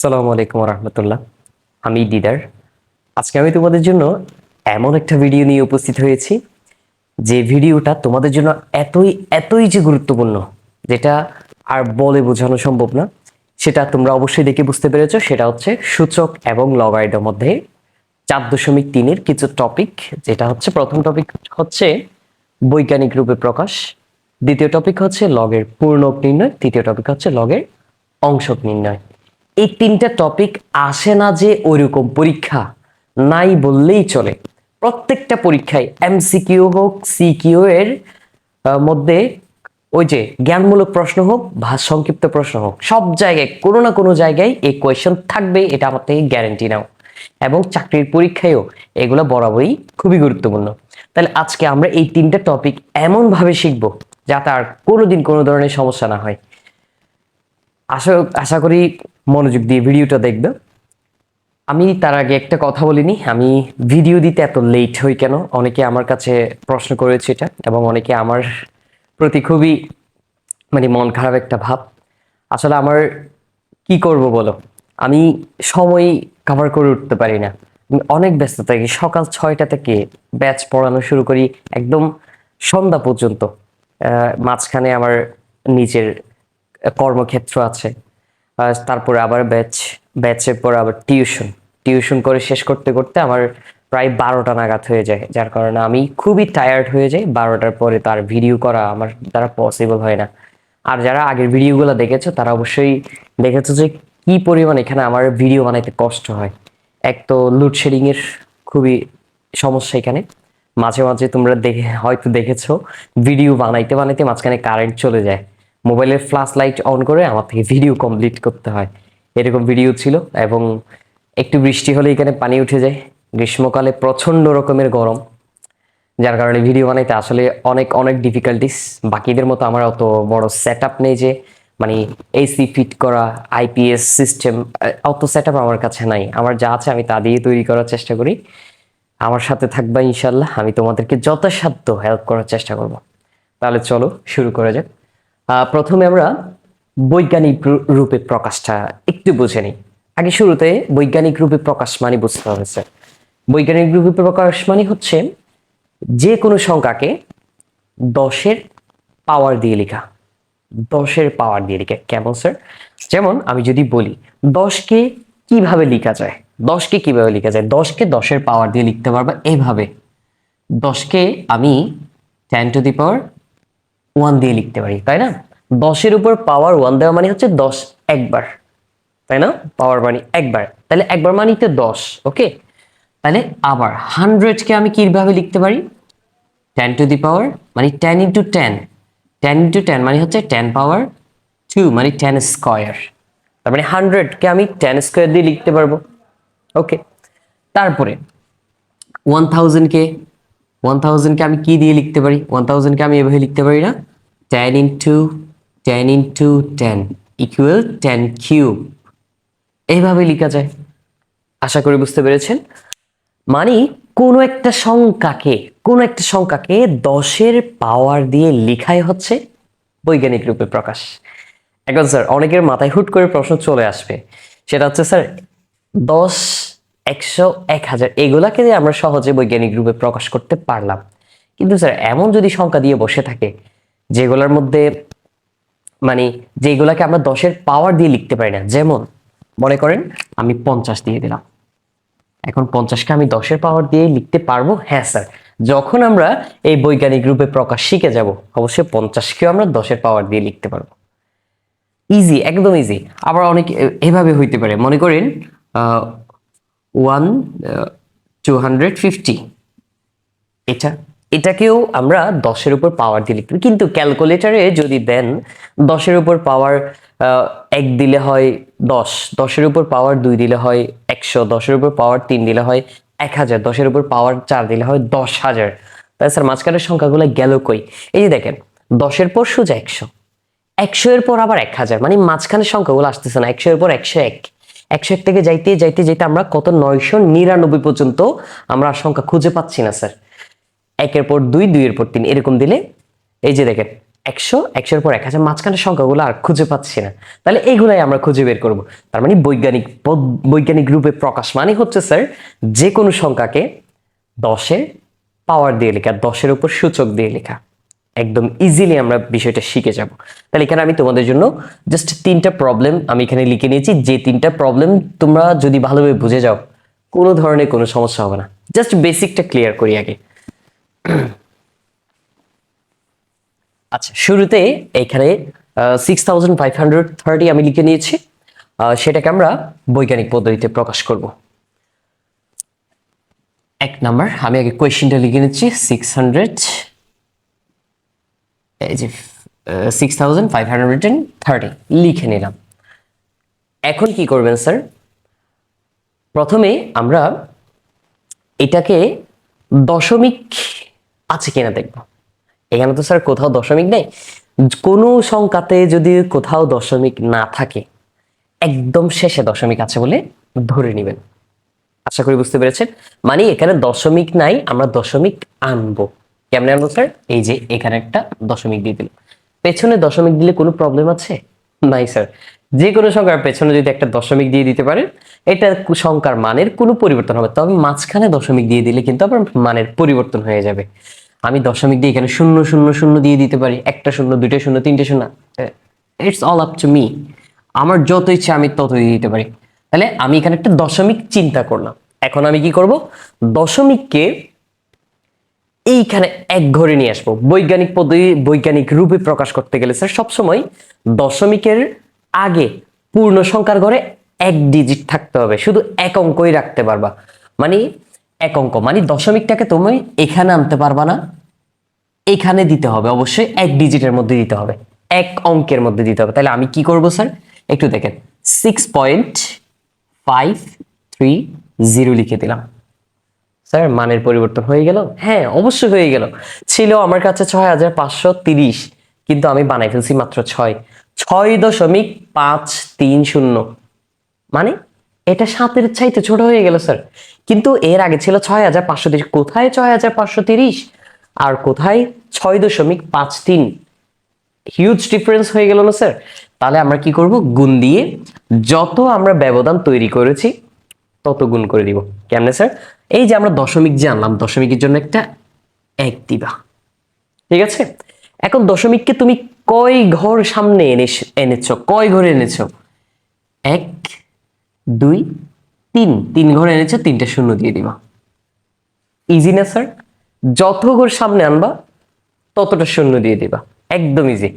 সালামু আলাইকুম রহমতুল্লাহ আমি দিদার। আজকে আমি তোমাদের জন্য এমন একটা ভিডিও নিয়ে উপস্থিত হয়েছি, যে ভিডিওটা তোমাদের জন্য এতই এতই যে গুরুত্বপূর্ণ, যেটা আর বলে বোঝানো সম্ভব না। সেটা তোমরা অবশ্যই দেখে বুঝতে পেরেছ। সেটা হচ্ছে সূচক এবং লগারিদমের মধ্যে চার দশমিক তিনের কিছু টপিক যেটা হচ্ছে, প্রথম টপিক হচ্ছে বৈজ্ঞানিক রূপে প্রকাশ। দ্বিতীয় টপিক হচ্ছে লগের পূর্ণক নির্ণয়। তৃতীয় টপিক হচ্ছে লগের অংশক নির্ণয়। এই তিনটা টপিক আসে না যে ওইরকম পরীক্ষা, নাই বললেই চলে। প্রত্যেকটা পরীক্ষায় এমসিকিউ হোক সিকিউ এর মধ্যে ওই যে জ্ঞানমূলক প্রশ্ন হোক বা সংক্ষিপ্ত প্রশ্ন হোক, সব জায়গায়, কোনো না কোনো জায়গায় এই কোয়েশ্চেন থাকবে, এটা আমার থেকে গ্যারেন্টি নাও। এবং চাকরির পরীক্ষায়ও এগুলো বরাবরই খুবই গুরুত্বপূর্ণ। তাহলে আজকে আমরা এই তিনটা টপিক এমনভাবে শিখব যাতে আর কোনোদিন কোনো ধরনের সমস্যা না হয়। আশা আশা করি মনোযোগ দিয়ে ভিডিওটা দেখবে। আমি তার আগে একটা কথা বলিনি, আমি ভিডিও দিতে এত লেট হই কেন? অনেকে আমার কাছে প্রশ্ন করেছে এটা এবং অনেকে আমার প্রতি খুবই মানে মন খারাপ একটা ভাব। আসলে আমার কি করব বলো? আমি সময় কভার করে উঠতে পারি না। আমি অনেক ব্যস্ত থাকি, সকাল ছয়টা থেকে ব্যাচ পড়ানো শুরু করি একদম সন্ধ্যা পর্যন্ত। মাঝখানে আমার নিজের কর্মক্ষেত্র আছে। তারপরে আবার ব্যাচ ব্যাচের পর আবার টিউশন টিউশন করে শেষ করতে করতে আমার প্রায় বারোটা নাগাদ হয়ে যায়। যার কারণে আমি খুবই টায়ার্ড হয়ে যাই। বারোটার পরে তার ভিডিও করা আমার দ্বারা পসিবল হয় না। আর যারা আগের ভিডিওগুলো দেখেছ, তারা অবশ্যই দেখেছ যে কি পরিমাণ এখানে আমার ভিডিও বানাইতে কষ্ট হয়। এক তো লোডশেডিংয়ের খুবই সমস্যা এখানে। মাঝে মাঝে তোমরা দেখে, হয়তো দেখেছ ভিডিও বানাইতে বানাইতে মাঝখানে কারেন্ট চলে যায়। মোবাইলের ফ্ল্যাশ লাইট অন করে আমার থেকে ভিডিও কমপ্লিট করতে হয়। এরকম ভিডিও ছিল এবং একটু বৃষ্টি হলে এখানে পানি উঠে যায়। গ্রীষ্মকালে প্রচণ্ড রকমের গরম, যার কারণে ভিডিও বানাইতে আসলে অনেক অনেক ডিফিকাল্টিস বাকিদের মতো আমার অত বড় সেট আপ নেই যে মানে এসি ফিট করা আইপিএস সিস্টেম অত সেট আপ আমার কাছে নাই। আমার যা আছে আমি তা দিয়ে তৈরি করার চেষ্টা করি। আমার সাথে থাকবা ইনশাল্লাহ আমি তোমাদেরকে যথাসাধ্য হেল্প করার চেষ্টা করব। তাহলে চলো, শুরু করা যাক। প্রথমে আমরা বৈজ্ঞানিক রূপে প্রকাশটা একটু বুঝে নিই। আগে শুরুতে বৈজ্ঞানিক রূপে প্রকাশ মানে বুঝতে হবে স্যার বৈজ্ঞানিক রূপে প্রকাশ মানে হচ্ছে যে কোনো সংখ্যাকে দশের পাওয়ার দিয়ে লেখা। দশের পাওয়ার দিয়ে লেখা। কেমন স্যার যেমন আমি যদি বলি, দশকে কীভাবে লেখা যায়? দশকে কীভাবে লেখা যায়? দশকে দশের পাওয়ার দিয়ে লিখতে পারবা এইভাবে। দশকে আমি ten to the power one দিয়ে লিখতে পারি, তাই না? দশের উপর পাওয়ার ওয়ান দেওয়া মানে হচ্ছে দশ একবার, তাই না? পাওয়ার মানে একবার, তাহলে একবার মানে তো দশ ওকে তাহলে আবার হান্ড্রেডকে আমি কীভাবে লিখতে পারি? টেন টু দি পাওয়ার মানে ten into ten ten into ten মানে হচ্ছে টেন পাওয়ার টু মানে টেন স্কোয়ার তার মানে হান্ড্রেডকে আমি টেন স্কোয়ার দিয়ে লিখতে পারব ওকে তারপরে ওয়ান থাউজেন্ডকে ওয়ান থাউজেন্ডকে আমি কি দিয়ে লিখতে পারি? ওয়ান থাউজেন্ডকে আমি এভাবে লিখতে পারি না? Ten into ten into ten equal ten cube এইভাবে লেখা যায়। আশা করি বুঝতে পেরেছেন। মানে কোনো একটা সংখ্যাকে, কোনো একটা সংখ্যাকে দশের পাওয়ার দিয়ে লেখাই হচ্ছে বৈজ্ঞানিক রূপে প্রকাশ। এখন স্যার অনেকের মাথায় হুট করে প্রশ্ন চলে আসবে। সেটা হচ্ছে স্যার দশ, একশো, এক হাজার, এগুলাকে আমরা সহজে বৈজ্ঞানিক রূপে প্রকাশ করতে পারলাম। কিন্তু স্যার এমন যদি সংখ্যা দিয়ে বসে থাকে যেগুলোর মধ্যে মানে যেগুলাকে আমরা দশের পাওয়ার দিয়ে লিখতে পারি না। যেমন, মনে করেন আমি পঞ্চাশ দিয়ে দিলাম। এখন পঞ্চাশকে আমি দশের পাওয়ার দিয়ে লিখতে পারব? হ্যাঁ স্যার যখন আমরা এই বৈজ্ঞানিক রূপে প্রকাশ শিখে যাব, অবশ্যই পঞ্চাশকেও আমরা দশের পাওয়ার দিয়ে লিখতে পারব। ইজি একদম ইজি আবার অনেক এভাবে হইতে পারে। মনে করেন ওয়ান টু হান্ড্রেড ফিফটি এটা এটাকেও আমরা দশের উপর পাওয়ার দিয়ে লিখতে কিন্তু ক্যালকুলেটারে যদি দেন, দশের উপর পাওয়ার এক দিলে হয় দশ, দশের উপর পাওয়ার দুই দিলে হয় একশো, দশের উপর পাওয়ার তিন দিলে হয় এক হাজার, দশের উপর পাওয়ার চার দিলে হয় দশ হাজার। তাই স্যার মাঝখানের সংখ্যাগুলো গেল কই? এই যে দেখেন, দশের পর সোজা একশো একশো এর পর আবার এক হাজার মানে মাঝখানের সংখ্যাগুলো আসতেছে না একশো এর পর একশো এক। একশো এক থেকে যাইতে যাইতে যাইতে আমরা কত? নয়শো নিরানব্বই পর্যন্ত আমরা সংখ্যা খুঁজে পাচ্ছি না স্যার একের পর দুই, দুইয়ের পর তিন, এরকম দিলে এই যে দেখেন, একশো, একশোর পর এক হাজার মাঝখানের সংখ্যাগুলো আর খুঁজে পাচ্ছি না। তাহলে এইগুলাই আমরা খুঁজে বের করব। তার মানে বৈজ্ঞানিক বৈজ্ঞানিক রূপে প্রকাশ মানে হচ্ছে, স্যার যে কোনো সংখ্যাকে দশের পাওয়ার দিয়ে লেখা, দশের উপর সূচক দিয়ে লেখা। একদম ইজিলি আমরা বিষয়টা শিখে যাব। তাহলে এখানে আমি তোমাদের জন্য জাস্ট তিনটা প্রবলেম আমি এখানে লিখে নিয়েছি। যে তিনটা প্রবলেম তোমরা যদি ভালোভাবে বুঝে যাও, কোনো ধরনের কোনো সমস্যা হবে না। জাস্ট বেসিকটা ক্লিয়ার করি আগে। আচ্ছা শুরুতে এখানে six thousand five hundred thirty আমি লিখে নিয়েছি। সেটাকে আমরা বৈজ্ঞানিক পদ্ধতিতে প্রকাশ করব। এক নাম্বার, আমি আগে কোয়েশ্চেনটা লিখে নিচ্ছি। সিক্স হান্ড্রেড এই যে six thousand five hundred and thirty লিখে নিলাম। এখন কি করবেন, স্যার? প্রথমে আমরা এটাকে দশমিক আছে কিনা দেখব। এখানে তো স্যার কোথাও দশমিক নেই। কোনো সংখ্যাতে যদি কোথাও দশমিক না থাকে, একদম শেষে দশমিক আছে বলে ধরে নেবেন। আশা করি বুঝতে পেরেছেন? মানে এখানে দশমিক নাই, আমরা দশমিক আনব। কেমনে আনব স্যার এই যে এখানে একটা দশমিক দিয়ে দিলাম। পেছনে দশমিক দিলে কোনো প্রবলেম আছে? নাই স্যার যে কোনো সংখ্যার পেছনে যদি একটা দশমিক দিয়ে দিতে পারেন এটা সংখ্যার মানের কোনো পরিবর্তন হবে তবে মাঝখানে দশমিক দিয়ে দিলে কিন্তু আবার মানের পরিবর্তন হয়ে যাবে। আমি দশমিক দিয়ে এখানে শূন্য শূন্য শূন্য দিয়ে দিতে পারি। একটা শূন্য, দুইটা শূন্য, তিনটে শূন্য। It's all up to me আমার যত ইচ্ছে, আমি তত দিয়ে দিতে পারি। তাহলে আমি এখানে একটা দশমিক চিন্তা করলাম। এখন আমি কি করব? দশমিককে এইখানে এক ঘরে নিয়ে আসব। বৈজ্ঞানিক পদ্ধতি, বৈজ্ঞানিক রূপে প্রকাশ করতে গেলে স্যার সবসময় দশমিকের আগে পূর্ণ সংখ্যার ঘরে এক ডিজিট থাকতে হবে, শুধু এক অঙ্কই রাখতে পারবা। মানে এক অঙ্ক মানে দশমিকটাকে তুমি এখানে আনতে পারবা না, এখানে দিতে হবে, অবশ্যই এক ডিজিটের মধ্যে দিতে হবে, এক অঙ্কের মধ্যে দিতে হবে। তাহলে আমি কি করব স্যার? একটু দেখেন six point five three zero লিখে দিলাম। স্যার, মানের পরিবর্তন হয়ে গেল? হ্যাঁ অবশ্যই হয়ে গেল। ছিল আমার কাছে ছয় হাজার পাঁচশো তিরিশ, কিন্তু আমি বানাই ফেলছি মাত্র ছয় ছয় দশমিক পাঁচ তিন শূন্য। মানে এটা সাতের চাইতে ছোট হয়ে গেল স্যার কিন্তু এর আগে ছিল ছয় হাজার পাঁচশো তিরিশ। কোথায় ছয় হাজার পাঁচশো তিরিশ? আর কোথায় ছয় দশমিক পাঁচ তিন? হিউজ ডিফারেন্স হয়ে গেল না স্যার তাহলে আমরা কি করব? গুণ দিয়ে যত আমরা ব্যবধান তৈরি করেছি, তত গুণ করে দিব। কেমনে স্যার এই যে আমরা দশমিক যে আনলাম, দশমিকের জন্য একটা এক দিবা। ঠিক আছে? এখন দশমিককে তুমি কয় ঘর সামনে এনে এনেছ? কয় ঘরে এনেছ? এক দুই, তিন। তিন ঘরে এনেছো, তিনটা শূন্য দিয়ে দিবা। ইজি না স্যার যত ঘর সামনে আনবা, ততটা শূন্য দিয়ে দিবা। একদম ইজি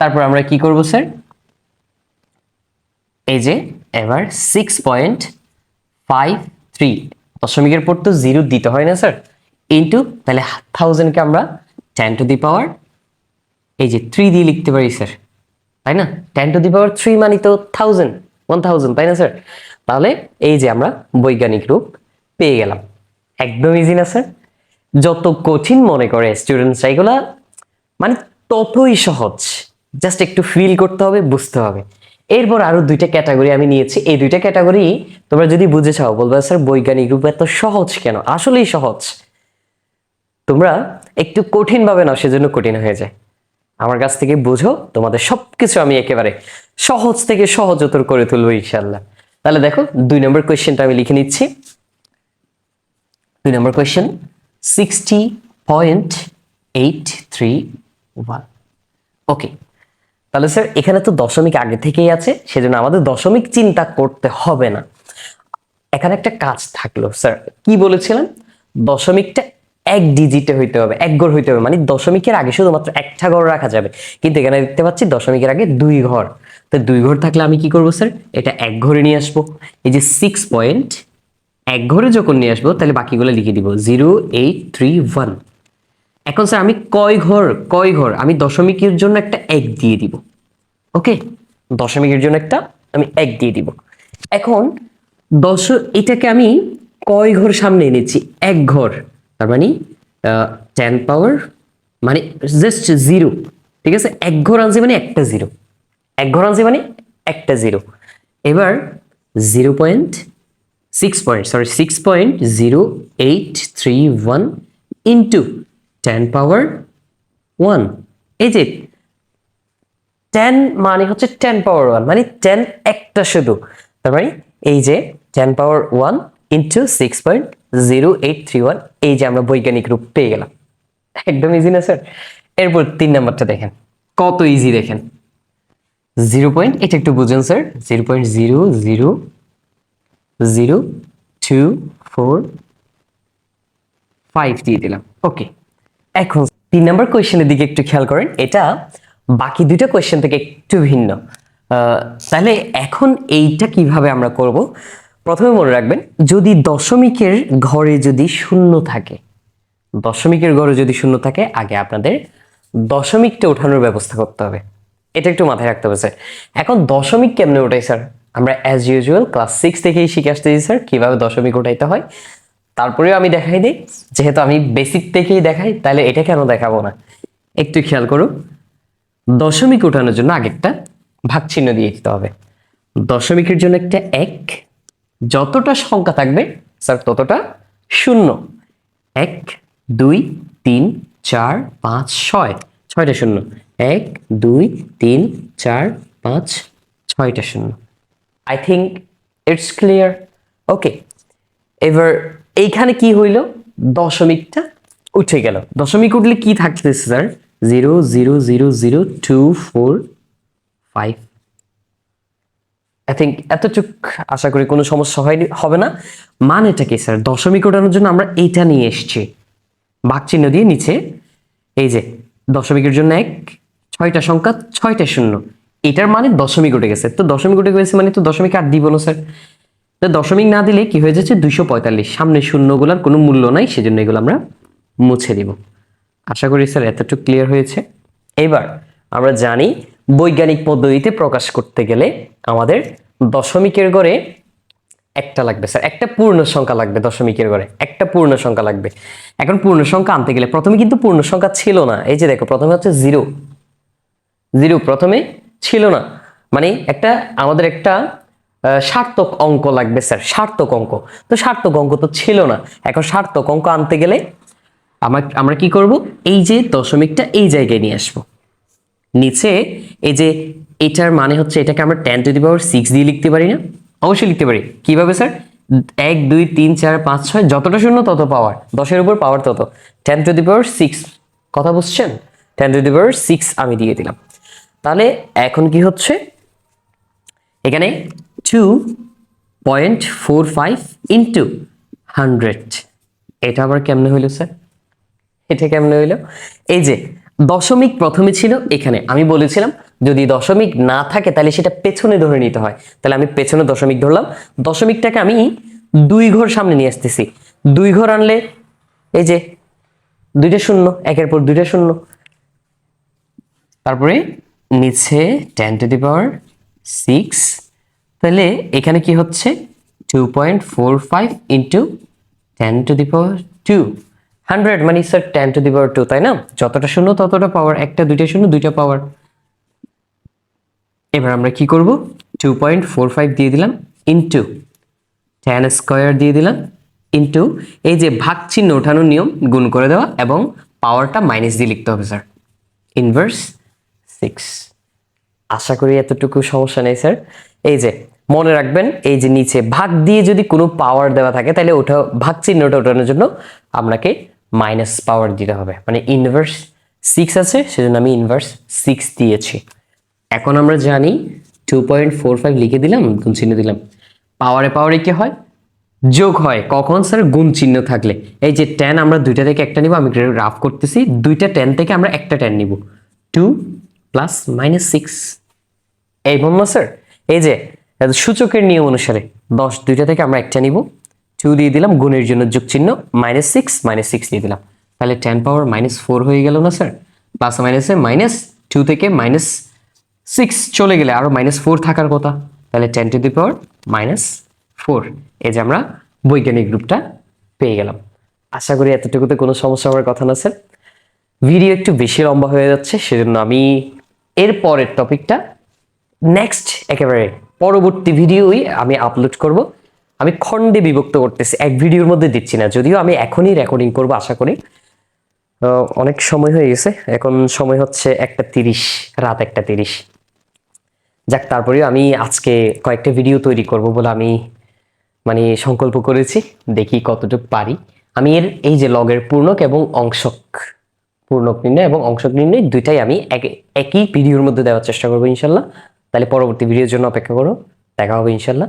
তারপর আমরা কি করব স্যার এই যে, এবার সিক্স পয়েন্ট ফাইভ থ্রি দশমিকের পর তো জিরো দিতে হয় না স্যার ইন্টু তাহলে থাউজেন্ডকে আমরা টেন টু দি পাওয়ার এই যে থ্রি দিয়ে লিখতে পারি স্যার তাই না? Ten to the power three মানে তো থাউজেন্ড ওয়ান থাউজেন্ড তাই না স্যার তাহলে এই যে আমরা বৈজ্ঞানিক রূপ পেয়ে গেলাম। একদম ইজি না স্যার যত কঠিন মনে করে স্টুডেন্টসরা এগুলা মানে ততই সহজ। জাস্ট একটু ফিল করতে হবে, বুঝতে হবে। এরপর আরও দুইটা ক্যাটাগরি আমি নিয়েছি। এই দুইটা ক্যাটাগরি তোমরা যদি বুঝে চাও, বলবে স্যার বৈজ্ঞানিক রূপ এত সহজ কেন? আসলেই সহজ। তোমরা একটু কঠিন ভাবে নাও, সেজন্য কঠিন হয়ে যায়। আমার কাছ থেকে বুঝো, তোমাদের সবকিছু আমি একেবারে সহজ থেকে সহজতর করে তুলবো ইনশাল্লাহ তাহলে দেখো, দুই নম্বর কোয়েশ্চেনটা আমি লিখে নিচ্ছি। দুই number question sixty point eight three one okay তাহলে স্যার এখানে তো দশমিক আগে থেকেই আছে, সেজন্য আমাদের দশমিক চিন্তা করতে হবে না। এখানে একটা কাজ থাকল স্যার কি বলেছিলাম? দশমিকটা এক ডিজিটে হইতে হবে, এক ঘর হইতে হবে। মানে দশমিকের আগে শুধুমাত্র একটা ঘর রাখা যাবে। কিন্তু এখানে দেখতে পাচ্ছি দশমিকের আগে দুই ঘর। তো দুই ঘর থাকলে আমি কি করব, স্যার? এটা এক ঘরে নিয়ে আসব। এই যে সিক্স পয়েন্ট এক ঘরে যখন নিয়ে আসব, তাহলে বাকিগুলো লিখে দিব। জিরো এইট থ্রি ওয়ান এখন স্যার, আমি কয় ঘর কয় ঘর? আমি দশমিকের জন্য একটা এক দিয়ে দিব। ওকে? দশমিকের জন্য একটা আমি এক দিয়ে দিব। এখন দশ, এটাকে আমি কয় ঘর সামনে এনেছি? এক ঘর। তার মানে টেন পাওয়ার মানে জাস্ট জিরো ঠিক আছে? এক ঘর আনছি মানে একটা জিরো এক ঘর আনছি মানে একটা জিরো এবার zero point six point sorry six point zero eight three one into ten power one এই যে টেন মানে হচ্ছে টেন পাওয়ার ওয়ান মানে টেন একটা শুধু। তার মানে এই যে ten power one into six point zero eight three one এই যে আমরা বৈজ্ঞানিক রূপ পেয়ে গেলাম। একদম ইজি না স্যার এরপর তিন নাম্বারটা দেখেন। কত ইজি দেখেন? জিরো পয়েন্ট এটা একটু বুঝুন sir zero point zero zero zero two four five দিয়ে দিলাম। ওকে এখন তিন নম্বর কোয়েশ্চেনের দিকে একটু খেয়াল করেন। এটা বাকি দুটো কোয়েশ্চেন থেকে একটু ভিন্ন। তাহলে এখন এইটা কীভাবে আমরা করব? প্রথমে মনে রাখবেন, যদি দশমিকের ঘরে যদি শূন্য থাকে, দশমিকের ঘরে যদি শূন্য থাকে, আগে আপনাদের দশমিকটা ওঠানোর ব্যবস্থা করতে হবে। এটা একটু মাথায় রাখতে হবে, স্যার। এখন দশমিক কেমনে ওঠাই, স্যার? আমরা অ্যাজ ইউজুয়াল ক্লাস সিক্স থেকেই শিখে আসতেছি, স্যার, কীভাবে দশমিক ওঠাইতে হয়। তারপরেও আমি দেখাই দিই, যেহেতু আমি বেসিক থেকেই দেখাই, তাহলে এটা কেন দেখাবো না? একটু খেয়াল করুন, দশমিক ওঠানোর জন্য আগেরটা ভাগ চিহ্ন দিয়ে দিতে হবে। দশমিকের জন্য একটা এক যতটা সংখ্যা থাকবে, স্যার, ততটা শূন্য। এক, দুই, তিন, চার, পাঁচ, ছয়। ছয়টা শূন্য। এক, দুই, তিন, চার, পাঁচ, ছয়টা শূন্য। I think it's clear okay এবার এইখানে কি হইল? দশমিকটা উঠে গেল। দশমিক উঠলে কি থাকতেছে, sir? Zero zero zero zero two four five I think এতটুক আশা করি কোনো সমস্যা হয়নি, হবে না। মানেটা কি, স্যার? দশমিক ওঠানোর জন্য আমরা এইটা নিয়ে এসেছি। চিহ্ন দিয়ে নিচে, এই যে দশমিকের জন্য এক, ছয়টা সংখ্যা, ছয়টা শূন্য। এটার মানে দশমিক উঠে গেছে। তো দশমিক উঠে গেছে মানে তো দশমিক আর দিব না, স্যার। তো দশমিক না দিলে কি হয়ে যাচ্ছে? দুইশো পঁয়তাল্লিশ। সামনে শূন্যগুলোর কোনো মূল্য নাই, সেজন্য এগুলো আমরা মুছে দিব। আশা করি, স্যার, এতটুকু ক্লিয়ার হয়েছে। এবার আমরা জানি বৈজ্ঞানিক পদ্ধতিতে প্রকাশ করতে গেলে আমাদের দশমিকের গড়ে একটা লাগবে, স্যার। একটা পূর্ণ সংখ্যা লাগবে দশমিকের ঘরে একটা পূর্ণ সংখ্যা লাগবে। এখন পূর্ণ সংখ্যা আনতে গেলে প্রথমে কিন্তু পূর্ণ সংখ্যা ছিল না। এই যে দেখো, প্রথমে হচ্ছে জিরো। জিরো প্রথমে ছিল না। মানে একটা, আমাদের একটা সার্থক অঙ্ক লাগবে, স্যার। সার্থক অঙ্ক। তো সার্থক অঙ্ক তো ছিল না। এখন সার্থক অঙ্ক আনতে গেলে আমার, আমরা কি করব? এই যে দশমিকটা এই জায়গায় নিয়ে আসব। নিচে এই যে এটার মানে হচ্ছে এটাকে আমরা ten to the power six দিয়ে লিখতে পারি না? অবশ্যই লিখতে পারি। কীভাবে স্যার এক, দুই, তিন, চার, পাঁচ, ছয়, যতটা শূন্য তত পাওয়ার দশের উপর পাওয়ার তত। Ten to the power six কথা বুঝছেন? Ten to the power six আমি দিয়ে দিলাম। তাহলে এখন কি হচ্ছে? এখানে two point four five into hundred এটা আবার কেমনে হইল স্যার এটা কেমনে হইল? এই যে দশমিক প্রথমে ছিল এখানে। আমি বলেছিলাম, যদি দশমিক না থাকে তাহলে সেটা পেছনে ধরে নিতে হয়। তাহলে আমি পেছনে দশমিক ধরলাম। দশমিকটাকে আমি দুই ঘর সামনে নিয়ে আসতেছি। দুই ঘর আনলে এই যে দুইটা শূন্য, একের পর দুইটা শূন্য। তারপরে নিচে ten to the power six. তাহলে এখানে কি হচ্ছে? Two point four five into ten to the power two hundred মানে sir ten to the power two তাই না? যতটা শূন্য, ততটা পাওয়ার একটা, দুইটা শূন্য, দুইটা পাওয়ার এবার আমরা কি করব? টু পয়েন্ট ফোর ফাইভ দিয়ে দিলাম ইন্টু টেন স্কোয়ার দিয়ে দিলাম ইন্টু এই যে ভাগ চিহ্ন ওঠানোর নিয়ম গুণ করে দেওয়া এবং পাওয়ারটা মাইনাস দিয়ে লিখতে হবে স্যার ইনভার্স সিক্স আশা করি এতটুকু সমস্যা নেই স্যার এই যে, মনে রাখবেন, এই যে নিচে ভাগ দিয়ে যদি কোনো পাওয়ার দেওয়া থাকে, তাহলে ওটা ভাগ চিহ্নটা ওঠানোর জন্য আপনাকে মাইনাস পাওয়ার দিতে হবে। মানে ইনভার্স সিক্স আছে, সেজন্য আমি ইনভার্স সিক্স দিয়েছি। এখন আমরা জানি টু পয়েন্ট ফোর ফাইভ লিখে দিলাম, গুণ চিহ্ন দিলাম। পাওয়ারে পাওয়ারে কি হয়? যোগ হয়। কখন স্যার গুণ চিহ্ন থাকলে। এই যে টেন আমরা দুইটা থেকে একটা নিব, আমি রাফ করতেছি, দুইটা টেন থেকে আমরা একটা টেন নিব। টু প্লাস মাইনাস সিক্স এই বলল স্যার এই যে সূচকের নিয়ম অনুসারে দশ দুইটা থেকে আমরা একটা নিব। টু দিয়ে দিলাম, গুণের জন্য যোগ চিহ্ন মাইনাস সিক্স মাইনাস সিক্স দিয়ে দিলাম। তাহলে টেন পাওয়ার মাইনাস ফোর হয়ে গেল না স্যার প্লাস মাইনাসে মাইনাস টু থেকে মাইনাস সিক্স চলে গেলে আরও মাইনাস ফোর থাকার কথা। তাহলে ten to the power minus four এই যে আমরা বৈজ্ঞানিক গ্রুপটা পেয়ে গেলাম। আশা করি এতটুকুতে কোনো সমস্যা হওয়ার কথা না স্যার ভিডিও একটু বেশি লম্বা হয়ে যাচ্ছে, সেজন্য আমি এর পরের টপিকটা নেক্সট একেবারে পরবর্তী ভিডিওই আমি আপলোড করব। আমি খণ্ডে বিভক্ত করতেছি, এক ভিডিওর মধ্যে দিচ্ছি না। যদিও আমি এখনই রেকর্ডিং করব, আশা করি। অনেক সময় হয়ে গেছে, এখন সময় হচ্ছে একটা তিরিশ, রাত একটা তিরিশ। যাক, তারপরেও আমি আজকে কয়েকটা ভিডিও তৈরি করব বলে আমি মানে সংকল্প করেছি। দেখি কতটুকু পারি। আমি এর, এই যে লগের পূর্ণক এবং অংশক, পূর্ণক নির্ণয় এবং অংশক নির্ণয় দুইটাই আমি এক- একই ভিডিওর মধ্যে দেওয়ার চেষ্টা করব ইনশাল্লাহ। তাহলে পরবর্তী ভিডিওর জন্য অপেক্ষা করো। দেখা হবে ইনশাল্লাহ।